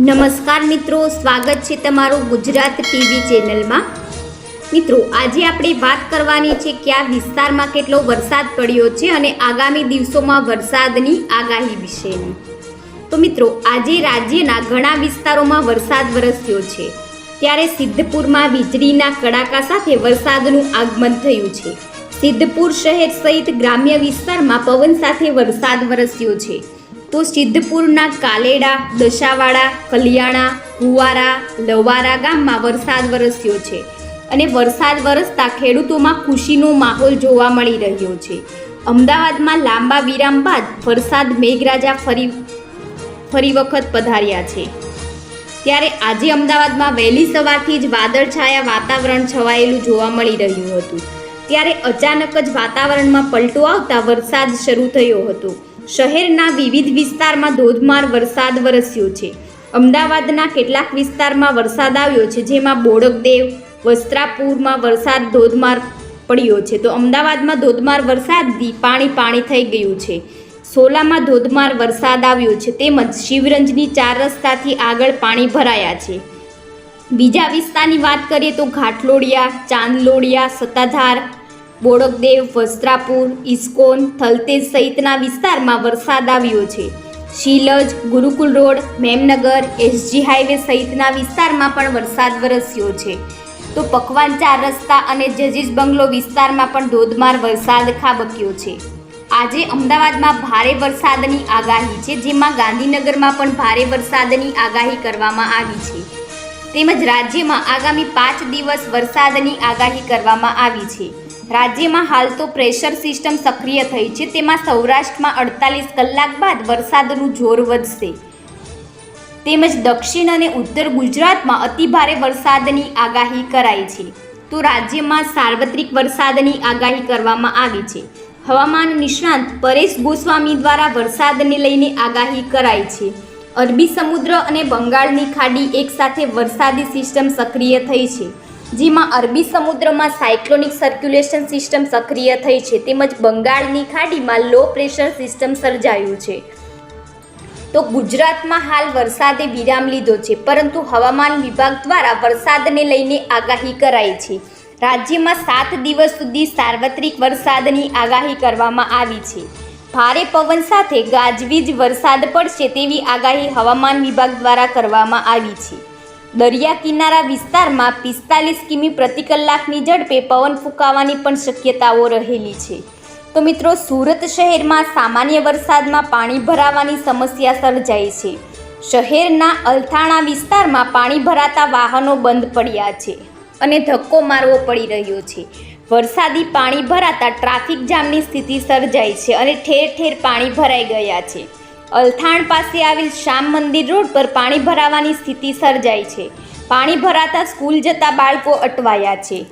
નમસ્કાર મિત્રો, સ્વાગત છે તમારું ગુજરાત ટીવી ચેનલમાં. મિત્રો, આજે આપણે વાત કરવાની છે કે આ વિસ્તારમાં કેટલો વરસાદ પડ્યો છે અને આગામી દિવસોમાં વરસાદની આગાહી વિશેની. તો મિત્રો, આજે રાજ્યના ઘણા વિસ્તારોમાં વરસાદ વરસ્યો છે. ત્યારે સિદ્ધપુરમાં વીજળીના કડાકા સાથે વરસાદનું આગમન થયું છે. સિદ્ધપુર શહેર સહિત ગ્રામ્ય વિસ્તારમાં પવન સાથે વરસાદ વરસ્યો છે. તો સિદ્ધપુરના કાલેડા, દશાવાડા, કલિયાણા, કુવારા, લવારા ગામમાં વરસાદ વરસ્યો છે. અને વરસાદ વરસતા ખેડૂતોમાં ખુશીનો માહોલ જોવા મળી રહ્યો છે. અમદાવાદમાં લાંબા વિરામ બાદ વરસાદ મેઘરાજા ફરી ફરી વખત પધાર્યા છે. ત્યારે આજે અમદાવાદમાં વહેલી સવારથી જ વાદળછાયા વાતાવરણ છવાયેલું જોવા મળી રહ્યું હતું. ત્યારે અચાનક જ વાતાવરણમાં પલટો આવતા વરસાદ શરૂ થયો હતો. શહેરના વિવિધ વિસ્તારમાં ધોધમાર વરસાદ વરસ્યો છે. અમદાવાદના કેટલાક વિસ્તારમાં વરસાદ આવ્યો છે, જેમાં બોડકદેવ, વસ્ત્રાપુરમાં વરસાદ ધોધમાર પડ્યો છે. તો અમદાવાદમાં ધોધમાર વરસાદથી પાણી પાણી થઈ ગયું છે. સોલામાં ધોધમાર વરસાદ આવ્યો છે, તેમજ શિવરંજની ચાર રસ્તાથી આગળ પાણી ભરાયા છે. બીજા વિસ્તારની વાત કરીએ તો ઘાટલોડિયા, ચાંદલોડિયા સત્તાધાર બોડકદેવ, વસ્ત્રાપુર, ઇસ્કોન, થલતેજ સહિતના વિસ્તારમાં વરસાદ આવ્યો છે. Shilaj, Gurukul road, Memnagar, SG highway સહિતના વિસ્તારમાં પણ વરસાદ વરસ્યો છે. તો પકવાન ચાર રસ્તા અને જજીસ બંગલો વિસ્તારમાં પણ ધોધમાર વરસાદ ખાબક્યો છે. આજે અમદાવાદમાં ભારે વરસાદની આગાહી છે, જેમાં ગાંધીનગરમાં પણ ભારે વરસાદની આગાહી કરવામાં આવી છે. તેમજ રાજ્યમાં આગામી પાંચ દિવસ વરસાદની આગાહી કરવામાં આવી છે. રાજ્યમાં હાલ તો પ્રેશર સિસ્ટમ સક્રિય થઈ છે. તેમાં સૌરાષ્ટ્રમાં અડતાલીસ કલાક બાદ વરસાદનું જોર વધશે. તેમજ દક્ષિણ અને ઉત્તર ગુજરાતમાં અતિભારે વરસાદની આગાહી કરાઈ છે. તો રાજ્યમાં સાર્વત્રિક વરસાદની આગાહી કરવામાં આવી છે. હવામાન નિષ્ણાંત પરેશ ગોસ્વામી દ્વારા વરસાદને લઈને આગાહી કરાઈ છે. અરબી સમુદ્ર અને બંગાળની ખાડી એકસાથે વરસાદી સિસ્ટમ સક્રિય થઈ છે. જેમાં અરબી સમુદ્રમાં સાયક્લોનિક સર્ક્યુલેશન સિસ્ટમ સક્રિય થઈ છે, તેમજ બંગાળની ખાડીમાં લો પ્રેશર સિસ્ટમ સર્જાયું છે. તો ગુજરાતમાં હાલ વરસાદે વિરામ લીધો છે, પરંતુ હવામાન વિભાગ દ્વારા વરસાદને લઈને આગાહી કરાઈ છે. રાજ્યમાં સાત દિવસ સુધી સાર્વત્રિક વરસાદની આગાહી કરવામાં આવી છે. ભારે પવન સાથે ગાજવીજ વરસાદ પડશે તેવી આગાહી હવામાન વિભાગ દ્વારા કરવામાં આવી છે. દરિયા કિનારા વિસ્તારમાં પિસ્તાલીસ કિમી પ્રતિ કલાકની ઝડપે પવન ફૂંકાવાની પણ શક્યતાઓ રહેલી છે. તો મિત્રો, સુરત શહેરમાં સામાન્ય વરસાદમાં પાણી ભરાવાની સમસ્યા સર્જાઈ છે. શહેરના અલથાણા વિસ્તારમાં પાણી ભરાતા વાહનો બંધ પડ્યા છે અને ધક્કો મારવો પડી રહ્યો છે. વરસાદી પાણી ભરાતા ટ્રાફિક જામની સ્થિતિ સર્જાઈ છે અને ઠેર ઠેર પાણી ભરાઈ ગયા છે. અલથાણ પાસે આવેલ શ્યામ મંદિર રોડ પર પાણી ભરાવાની સ્થિતિ સર્જાઈ છે. પાણી ભરાતા સ્કૂલ જતા બાળકો અટવાયા છે.